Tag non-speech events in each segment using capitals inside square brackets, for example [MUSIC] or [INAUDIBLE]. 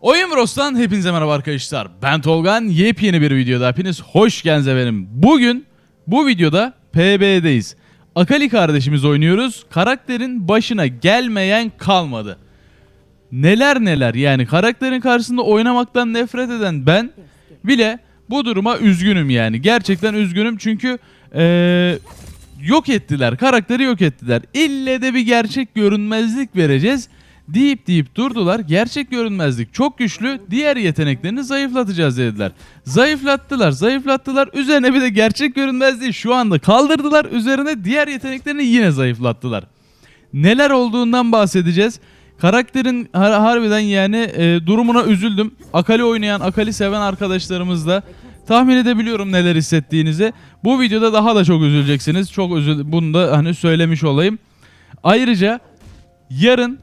Oyun Bros'tan hepinize merhaba arkadaşlar. Ben Tolgan. Yepyeni bir videoda hepiniz hoş geldiniz efendim. Bugün bu videoda PB'deyiz. Akali kardeşimiz oynuyoruz. Karakterin başına gelmeyen kalmadı. Neler neler yani karakterin karşısında oynamaktan nefret eden ben bile bu duruma üzgünüm yani. Gerçekten üzgünüm çünkü eee, yok ettiler. Karakteri yok ettiler. İlle de bir gerçek görünmezlik vereceğiz deyip deyip durdular. Gerçek görünmezlik çok güçlü. Diğer yeteneklerini zayıflatacağız dediler. Zayıflattılar, zayıflattılar. Üzerine bir de gerçek görünmezliği şu anda kaldırdılar. Üzerine diğer yeteneklerini yine zayıflattılar. Neler olduğundan bahsedeceğiz. Karakterin har- harbiden yani e, durumuna üzüldüm. Akali oynayan, Akali seven arkadaşlarımız da tahmin edebiliyorum neler hissettiğinizi. Bu videoda daha da çok üzüleceksiniz. Çok üzül bunu da hani söylemiş olayım. Ayrıca yarın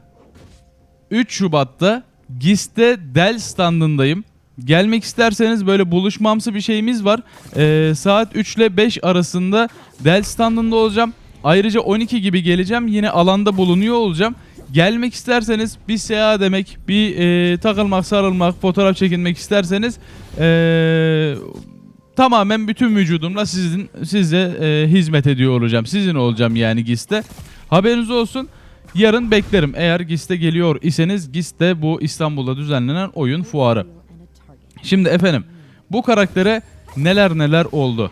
3 Şubat'ta GİS'te Dell standındayım. Gelmek isterseniz böyle buluşmamsı bir şeyimiz var. Ee, saat 3 ile 5 arasında Dell standında olacağım. Ayrıca 12 gibi geleceğim. Yine alanda bulunuyor olacağım. Gelmek isterseniz bir seyahat demek, bir e, takılmak, sarılmak, fotoğraf çekinmek isterseniz e, tamamen bütün vücudumla sizin size e, hizmet ediyor olacağım. Sizin olacağım yani GİS'te. Haberiniz olsun. Yarın beklerim. Eğer GİS'te geliyor iseniz GİS'te bu İstanbul'da düzenlenen oyun fuarı. Şimdi efendim bu karaktere neler neler oldu.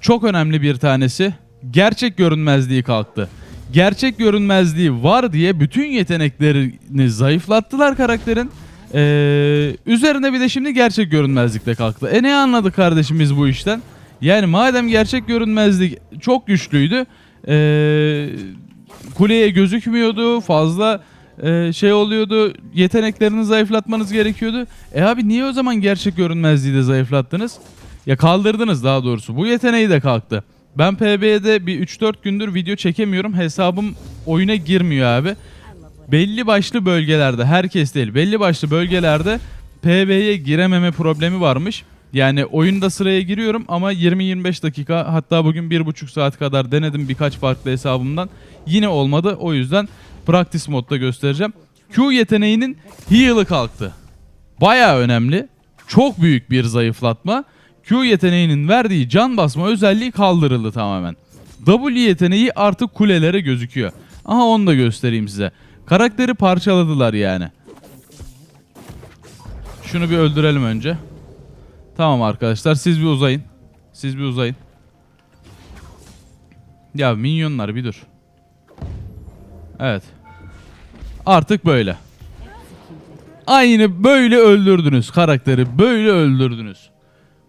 Çok önemli bir tanesi gerçek görünmezliği kalktı. Gerçek görünmezliği var diye bütün yeteneklerini zayıflattılar karakterin. Ee, üzerine bir de şimdi gerçek görünmezlik de kalktı. E ne anladı kardeşimiz bu işten? Yani madem gerçek görünmezlik çok güçlüydü. Ee, kuleye gözükmüyordu. Fazla e, şey oluyordu. Yeteneklerini zayıflatmanız gerekiyordu. E abi niye o zaman gerçek görünmezliği de zayıflattınız? Ya kaldırdınız daha doğrusu. Bu yeteneği de kalktı. Ben PB'de bir 3-4 gündür video çekemiyorum. Hesabım oyuna girmiyor abi. Belli başlı bölgelerde, herkes değil, belli başlı bölgelerde PB'ye girememe problemi varmış. Yani oyunda sıraya giriyorum ama 20-25 dakika hatta bugün 1,5 saat kadar denedim birkaç farklı hesabımdan. Yine olmadı. O yüzden practice modda göstereceğim. Q yeteneğinin heal'ı kalktı. Baya önemli. Çok büyük bir zayıflatma. Q yeteneğinin verdiği can basma özelliği kaldırıldı tamamen. W yeteneği artık kulelere gözüküyor. Aha onu da göstereyim size. Karakteri parçaladılar yani. Şunu bir öldürelim önce. Tamam arkadaşlar siz bir uzayın. Siz bir uzayın. Ya minyonlar bir dur. Evet. Artık böyle. Aynı böyle öldürdünüz karakteri. Böyle öldürdünüz.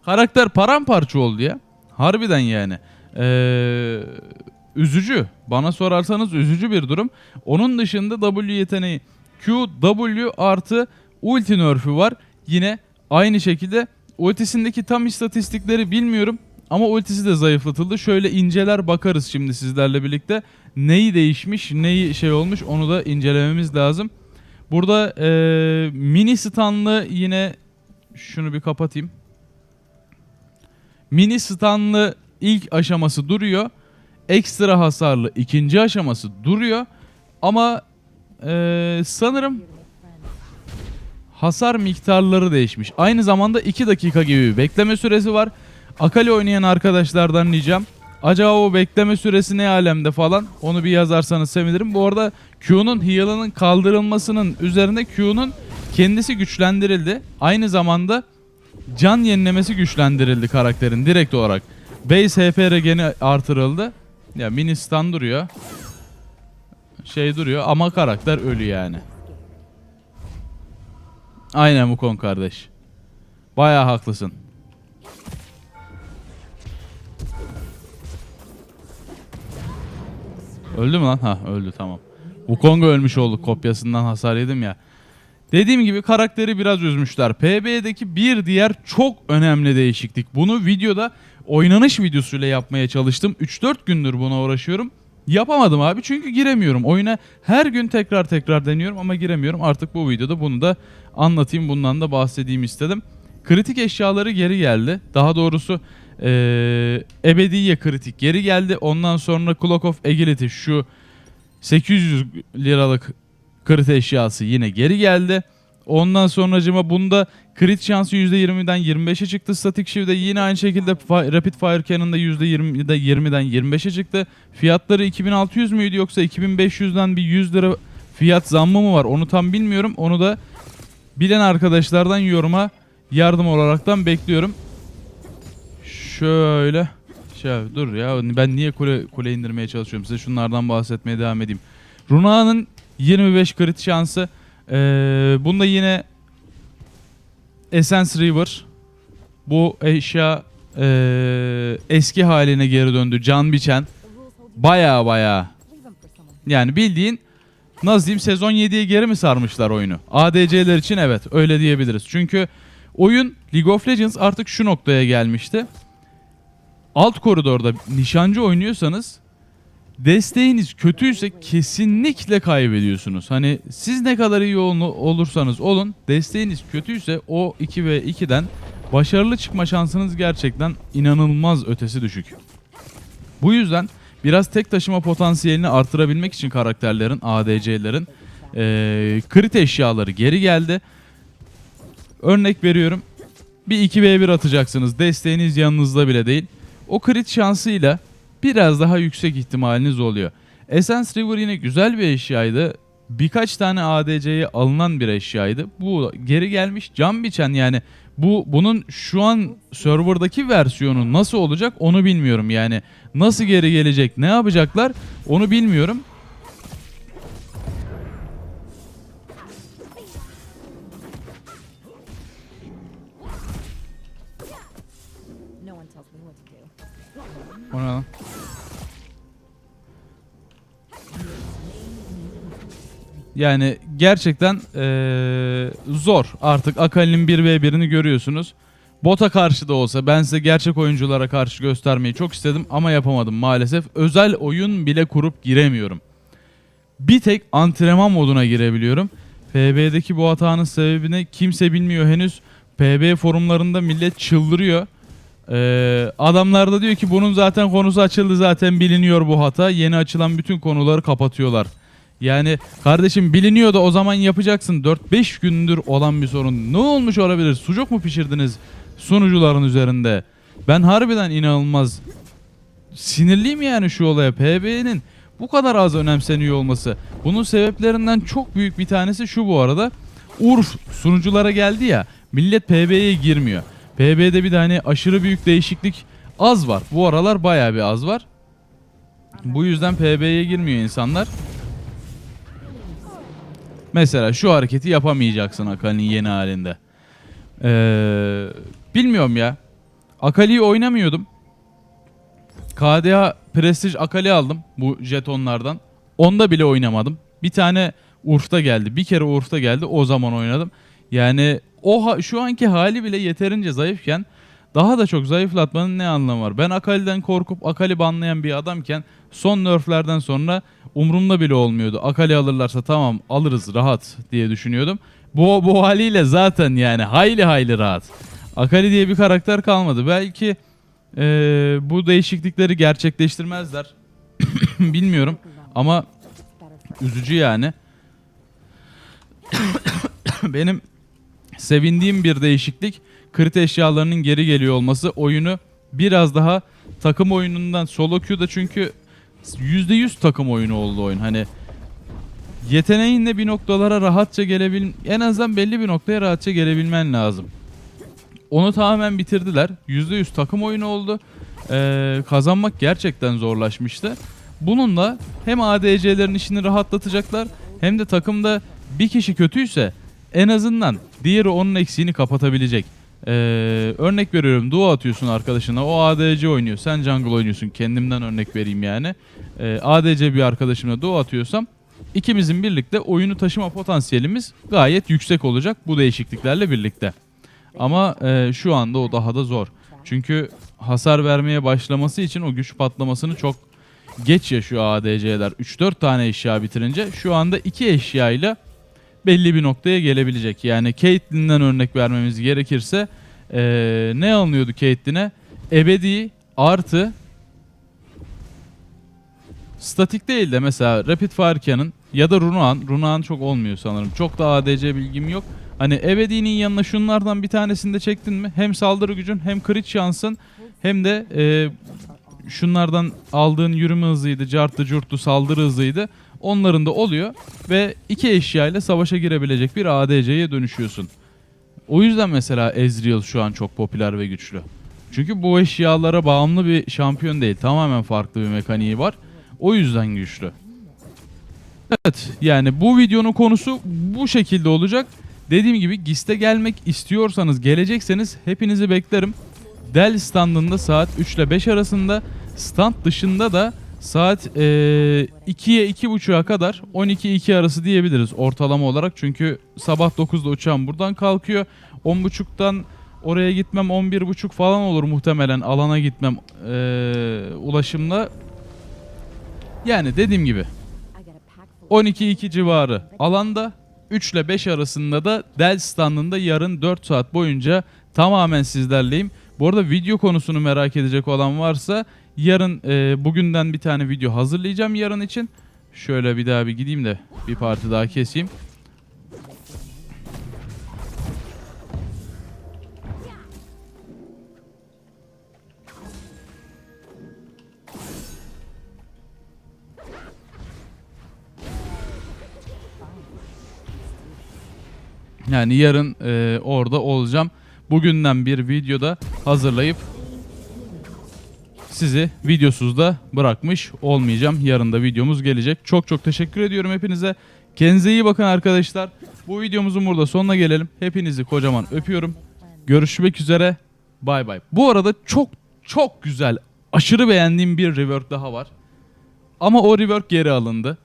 Karakter paramparça oldu ya. Harbiden yani. Ee, üzücü. Bana sorarsanız üzücü bir durum. Onun dışında W yeteneği Q, W artı ulti nerf'ü var. Yine aynı şekilde ultisindeki tam istatistikleri bilmiyorum. Ama ultisi de zayıflatıldı. Şöyle inceler bakarız şimdi sizlerle birlikte. Neyi değişmiş, neyi şey olmuş onu da incelememiz lazım. Burada eee, mini stunlı yine şunu bir kapatayım. Mini stunlı ilk aşaması duruyor. Ekstra hasarlı ikinci aşaması duruyor. Ama eee, sanırım hasar miktarları değişmiş. Aynı zamanda 2 dakika gibi bir bekleme süresi var. Akali oynayan arkadaşlardan ricam. Acaba o bekleme süresi ne alemde falan onu bir yazarsanız sevinirim. Bu arada Q'nun heal'ının kaldırılmasının üzerine Q'nun kendisi güçlendirildi. Aynı zamanda can yenilemesi güçlendirildi karakterin direkt olarak. Base HP regeni artırıldı. Ya mini stun duruyor. Şey duruyor ama karakter ölü yani. Aynen Mukon kardeş. Bayağı haklısın. Öldü mü lan? Ha öldü tamam. Wukong ölmüş oldu kopyasından hasar yedim ya. Dediğim gibi karakteri biraz üzmüşler. PB'deki bir diğer çok önemli değişiklik. Bunu videoda oynanış videosuyla yapmaya çalıştım. 3-4 gündür buna uğraşıyorum. Yapamadım abi çünkü giremiyorum. Oyuna her gün tekrar tekrar deniyorum ama giremiyorum. Artık bu videoda bunu da anlatayım. Bundan da bahsedeyim istedim. Kritik eşyaları geri geldi. Daha doğrusu eee ebediye kritik geri geldi. Ondan sonra Clock of Agility şu 800 liralık krit eşyası yine geri geldi. Ondan sonracıma bunda crit şansı %20'den 25'e çıktı. Static Shield'de yine aynı şekilde fi- Rapid Fire Cannon'da %20'de 20'den 25'e çıktı. Fiyatları 2600 müydü yoksa 2500'den bir 100 lira fiyat zammı mı var onu tam bilmiyorum. Onu da bilen arkadaşlardan yoruma yardım olaraktan bekliyorum. Şöyle şey dur ya ben niye kule, kule indirmeye çalışıyorum size şunlardan bahsetmeye devam edeyim. Runa'nın 25 crit şansı. Ee, bunda yine Essence River bu eşya ee, eski haline geri döndü. Can biçen baya baya yani bildiğin nasıl diyeyim sezon 7'ye geri mi sarmışlar oyunu? ADC'ler için evet öyle diyebiliriz. Çünkü oyun League of Legends artık şu noktaya gelmişti. Alt koridorda nişancı oynuyorsanız desteğiniz kötüyse kesinlikle kaybediyorsunuz. Hani siz ne kadar iyi ol- olursanız olun desteğiniz kötüyse o 2 ve 2'den başarılı çıkma şansınız gerçekten inanılmaz ötesi düşük. Bu yüzden biraz tek taşıma potansiyelini artırabilmek için karakterlerin, ADC'lerin eee krit eşyaları geri geldi. Örnek veriyorum. Bir 2v1 atacaksınız. Desteğiniz yanınızda bile değil. O crit şansıyla biraz daha yüksek ihtimaliniz oluyor. Essence River yine güzel bir eşyaydı. Birkaç tane ADC'ye alınan bir eşyaydı. Bu geri gelmiş cam biçen yani bu bunun şu an serverdaki versiyonu nasıl olacak onu bilmiyorum yani. Nasıl geri gelecek, ne yapacaklar onu bilmiyorum. O ne lan? Yani gerçekten eee, zor. Artık Akali'nin 1v1'ini görüyorsunuz. Bota karşı da olsa ben size gerçek oyunculara karşı göstermeyi çok istedim ama yapamadım maalesef. Özel oyun bile kurup giremiyorum. Bir tek antrenman moduna girebiliyorum. PB'deki bu hatanın sebebini kimse bilmiyor henüz. PB forumlarında millet çıldırıyor. Ee, adamlar da diyor ki bunun zaten konusu açıldı zaten biliniyor bu hata. Yeni açılan bütün konuları kapatıyorlar. Yani kardeşim biliniyor da o zaman yapacaksın. 4-5 gündür olan bir sorun. Ne olmuş olabilir? Sucuk mu pişirdiniz sunucuların üzerinde? Ben harbiden inanılmaz sinirliyim yani şu olaya. PB'nin bu kadar az önemseniyor olması. Bunun sebeplerinden çok büyük bir tanesi şu bu arada. Urf sunuculara geldi ya. Millet PB'ye girmiyor. PB'de bir de hani aşırı büyük değişiklik az var. Bu aralar bayağı bir az var. Bu yüzden PB'ye girmiyor insanlar. Mesela şu hareketi yapamayacaksın Akali'nin yeni halinde. Ee, bilmiyorum ya. Akali'yi oynamıyordum. KDA Prestige Akali aldım bu jetonlardan. Onda bile oynamadım. Bir tane Urf'ta geldi. Bir kere Urf'ta geldi. O zaman oynadım. Yani o ha- şu anki hali bile yeterince zayıfken daha da çok zayıflatmanın ne anlamı var? Ben Akali'den korkup Akali banlayan bir adamken son nerflerden sonra umurumda bile olmuyordu. Akali alırlarsa tamam alırız rahat diye düşünüyordum. Bu, bu haliyle zaten yani hayli hayli rahat. Akali diye bir karakter kalmadı. Belki eee, bu değişiklikleri gerçekleştirmezler. [COUGHS] Bilmiyorum ama üzücü yani. [COUGHS] Benim sevindiğim bir değişiklik krit eşyalarının geri geliyor olması oyunu biraz daha takım oyunundan solo queue'da çünkü %100 takım oyunu oldu oyun. Hani yeteneğinle bir noktalara rahatça gelebil en azından belli bir noktaya rahatça gelebilmen lazım. Onu tamamen bitirdiler. %100 takım oyunu oldu. Ee, kazanmak gerçekten zorlaşmıştı. Bununla hem ADC'lerin işini rahatlatacaklar hem de takımda bir kişi kötüyse en azından diğeri onun eksiğini kapatabilecek. Ee, örnek veriyorum duo atıyorsun arkadaşına o ADC oynuyor sen jungle oynuyorsun kendimden örnek vereyim yani. Ee, ADC bir arkadaşımla duo atıyorsam ikimizin birlikte oyunu taşıma potansiyelimiz gayet yüksek olacak bu değişikliklerle birlikte. Ama e, şu anda o daha da zor. Çünkü hasar vermeye başlaması için o güç patlamasını çok geç yaşıyor ADC'ler. 3-4 tane eşya bitirince şu anda 2 eşyayla belli bir noktaya gelebilecek. Yani Caitlyn'den örnek vermemiz gerekirse e, ne alınıyordu Caitlyn'e? Ebedi artı statik değil de mesela Rapid Fire Cannon ya da Runan. Runan çok olmuyor sanırım. Çok da ADC bilgim yok. Hani ebedinin yanına şunlardan bir tanesini de çektin mi hem saldırı gücün hem crit şansın hem de e, şunlardan aldığın yürüme hızıydı, cartlı curtlu saldırı hızıydı. Onların da oluyor ve iki eşyayla savaşa girebilecek bir ADC'ye dönüşüyorsun. O yüzden mesela Ezreal şu an çok popüler ve güçlü. Çünkü bu eşyalara bağımlı bir şampiyon değil. Tamamen farklı bir mekaniği var. O yüzden güçlü. Evet yani bu videonun konusu bu şekilde olacak. Dediğim gibi GIST'e gelmek istiyorsanız gelecekseniz hepinizi beklerim. Dell standında saat 3 ile 5 arasında stand dışında da saat eee 2'ye 2.30'a kadar 12-2 arası diyebiliriz ortalama olarak. Çünkü sabah 9'da uçağım buradan kalkıyor. 10.30'dan oraya gitmem 11.30 falan olur muhtemelen alana gitmem eee, ulaşımla. Yani dediğim gibi I got a pack full 12-2 civarı alanda 3 ile 5 arasında da Dell standında yarın 4 saat boyunca tamamen sizlerleyim. Bu arada video konusunu merak edecek olan varsa yarın e, bugünden bir tane video hazırlayacağım yarın için. Şöyle bir daha bir gideyim de bir parti daha keseyim. Yani yarın e, orada olacağım. Bugünden bir videoda hazırlayıp sizi videosuz da bırakmış olmayacağım. Yarın da videomuz gelecek. Çok çok teşekkür ediyorum hepinize. Kendinize iyi bakın arkadaşlar. Bu videomuzun burada sonuna gelelim. Hepinizi kocaman öpüyorum. Görüşmek üzere. Bay bay. Bu arada çok çok güzel, aşırı beğendiğim bir rework daha var. Ama o rework geri alındı.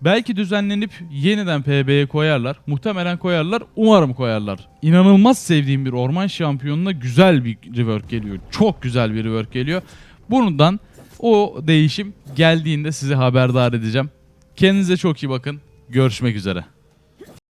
Belki düzenlenip yeniden PB'ye koyarlar. Muhtemelen koyarlar. Umarım koyarlar. İnanılmaz sevdiğim bir orman şampiyonuna güzel bir rework geliyor. Çok güzel bir rework geliyor. Bundan o değişim geldiğinde sizi haberdar edeceğim. Kendinize çok iyi bakın. Görüşmek üzere.